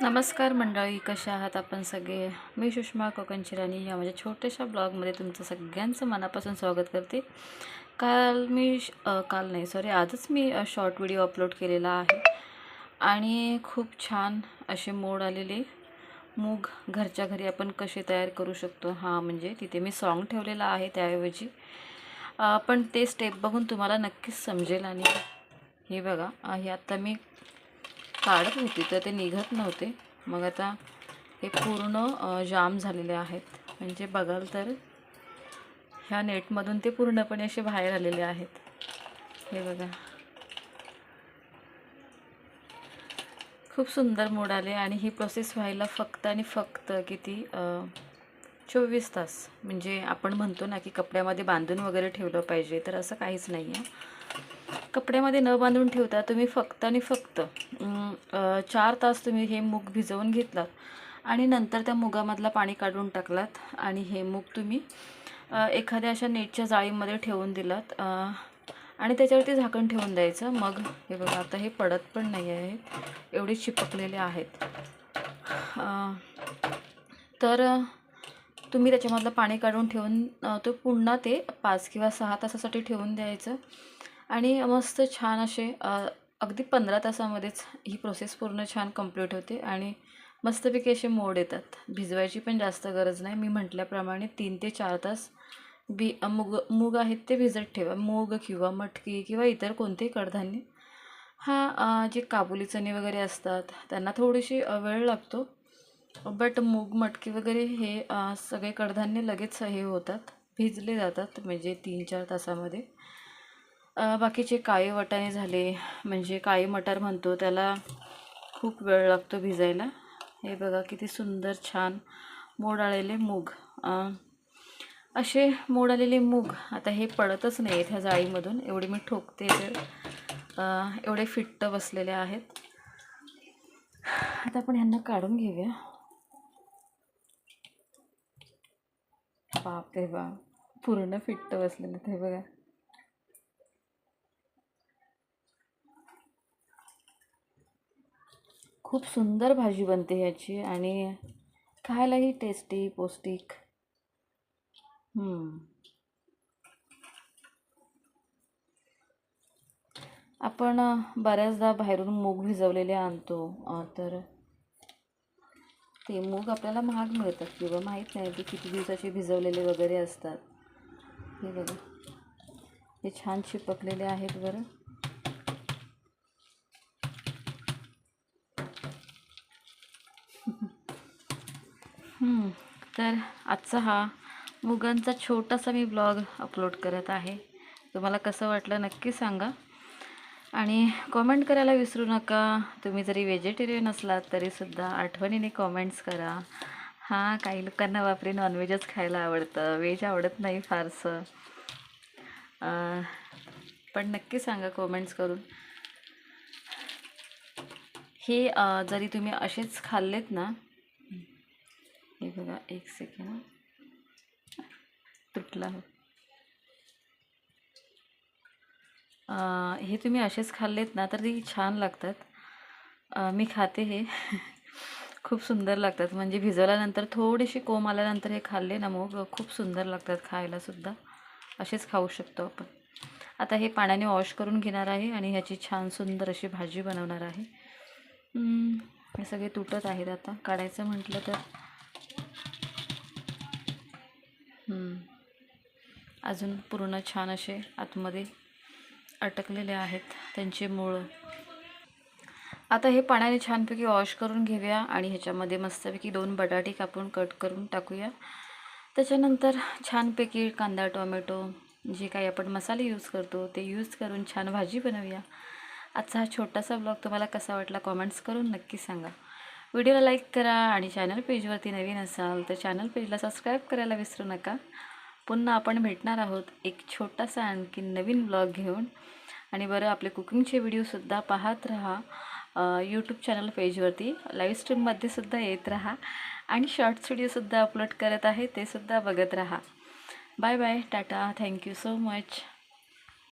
नमस्कार मंडळी कशा आहात आपण सगळे? मी सुषमा कोकणची राणी या माझ्या छोट्याशा ब्लॉगमध्ये तुमचं सगळ्यांचं मनापासून स्वागत करते. काल मी श- काल नाही सॉरी आजच मी शॉर्ट व्हिडिओ अपलोड केलेला आहे. आणि खूप छान असे मोड आलेले मूग घरच्या घरी आपण कसे तयार करू शकतो हां म्हणजे तिथे मी सॉन्ग ठेवलेला आहे त्याऐवजी. पण ते स्टेप बघून तुम्हाला नक्कीच समजेल आणि हे बघा हे आत्ता मी काढत होती तर ते निघत नव्हते. मग आता हे पूर्ण जाम झालेले आहेत. म्हणजे बघाल तर ह्या नेटमधून ते पूर्णपणे असे बाहेर आलेले आहेत. हे बघा. खूप सुंदर मोड आले आणि ही प्रोसेस व्हायला फक्त आणि फक्त किती चोवीस तास. म्हणजे आपण म्हणतो ना की कपड्यामध्ये बांधून वगैरे ठेवलं पाहिजे तर असं काहीच नाही आहे कपड्यामध्ये न बांधून ठेवता तुम्ही फक्त आणि फक्त चार तास तुम्ही हे मूग भिजवून घेतलात आणि नंतर त्या मुगामधला पाणी काढून टाकलात आणि हे मूग तुम्ही एखाद्या अशा नेटच्या जाळीमध्ये ठेवून दिलात आणि त्याच्यावरती झाकण ठेवून द्यायचं. मग हे बघा आता हे पडत पण नाही आहे एवढे चिपकलेले आहेत. तर तुम्ही त्याच्यामधलं पाणी काढून ठेवून तो पुन्हा ते पाच किंवा सहा तासासाठी ठेवून द्यायचं. आणि मस्त छान असे अगदी पंधरा तासामध्येच ही प्रोसेस पूर्ण छान कंप्लीट होते आणि मस्तपैकी असे मोड येतात. भिजवायची पण जास्त गरज नाही. मी म्हटल्याप्रमाणे तीन ते चार तास बी मूग मूग आहेत ते भिजत ठेवा. मूग किंवा मटकी किंवा इतर कोणतेही कडधान्य. हा जे काबुली चणे वगैरे असतात त्यांना थोडीशी वेळ लागतो. बट मूग मटकी वगैरे हे सगळे कडधान्य लगेच हे होतात. भिजले जातात म्हणजे तीन चार तासामध्ये. बाकीचे काळे वाटाणे झाले म्हणजे काळे मटार म्हणतो त्याला खूप वेळ लागतो भिजायला. हे बघा किती सुंदर छान मोड आलेले मूग. असे मोड आलेले मूग आता हे पडतच नाही आहेत ह्या जाळीमधून. एवढे मी ठोकते तर एवढे फिट्ट बसलेले आहेत. आता आपण ह्यांना काढून घेऊया. बाप रे बाप पूर्ण फिट्ट बसलेलं ते बघा. खूप सुंदर भाजी बनते ह्याची आणि खायलाही टेस्टी पौष्टिक. आपण बऱ्याचदा बाहेरून मूग भिजवलेले आणतो तर ते मूग आपल्याला महाग मिळतात किंवा माहीत नाही की किती दिवसाचे भिजवलेले वगैरे असतात. हे बघा. हे छान चिपकलेले आहेत बरं. तर आजचा हा मुगांचा छोटासा मी ब्लॉग अपलोड करत आहे. तुम्हाला कसं वाटलं नक्की सांगा. आणि कॉमेंट करायला विसरू नका. तुम्ही जरी व्हेजिटेरियन असलात तरीसुद्धा आठवणीने कॉमेंट्स करा. हां काही लोकांना बापरे नॉनव्हेजच खायला आवडतं. व्हेज आवडत नाही फारसं. पण नक्की सांगा कॉमेंट्स करून. हे जरी तुम्ही असेच खाल्लेत ना हे बघा एक सेकंड तुटला हो. हे तुम्ही असेच खाल्लेत ना तर ती छान लागतात. मी खाते हे. खूप सुंदर लागतात. म्हणजे भिजवल्यानंतर थोडीशी कोंब आल्यानंतर हे खाल्ले ना मग खूप सुंदर लागतात खायलासुद्धा असेच खाऊ शकतो आपण. आता हे पाण्याने वॉश करून घेणार आहे आणि ह्याची छान सुंदर अशी भाजी बनवणार आहे. हे सगळे तुटत आहेत आता. काढायचं म्हटलं तर. अजून पूर्ण छान असे आतमध्ये अटकलेले आहेत त्यांचे मूळ. आता हे पाण्याने छानपैकी वॉश करून घेऊया आणि ह्याच्यामध्ये मस्तपैकी दोन बटाटे कापून कट करून टाकूया. त्याच्यानंतर छानपैकी कांदा टोमॅटो जे काही आपण मसाले यूज करतो ते यूज करून छान भाजी बनवूया. आजचा हा छोटासा ब्लॉग तुम्हाला कसा वाटला कॉमेंट्स करून नक्की सांगा. व्हिडिओला लाईक करा आणि चॅनल पेजवरती नवीन असाल तर चॅनल पेजला सबस्क्राईब करायला विसरू नका. पुन्हा आपण भेटणार आहोत एक छोटासा आणखी नवीन ब्लॉग घेऊन. आणि बरं आपले कुकिंगचे व्हिडिओसुद्धा पाहत राहा. यूट्यूब चॅनल पेजवरती लाईव्ह स्ट्रीममध्ये सुद्धा येत राहा. आणि शॉर्ट्स व्हिडिओसुद्धा अपलोड करत आहे ते सुद्धा बघत राहा. Bye bye tata thank you so much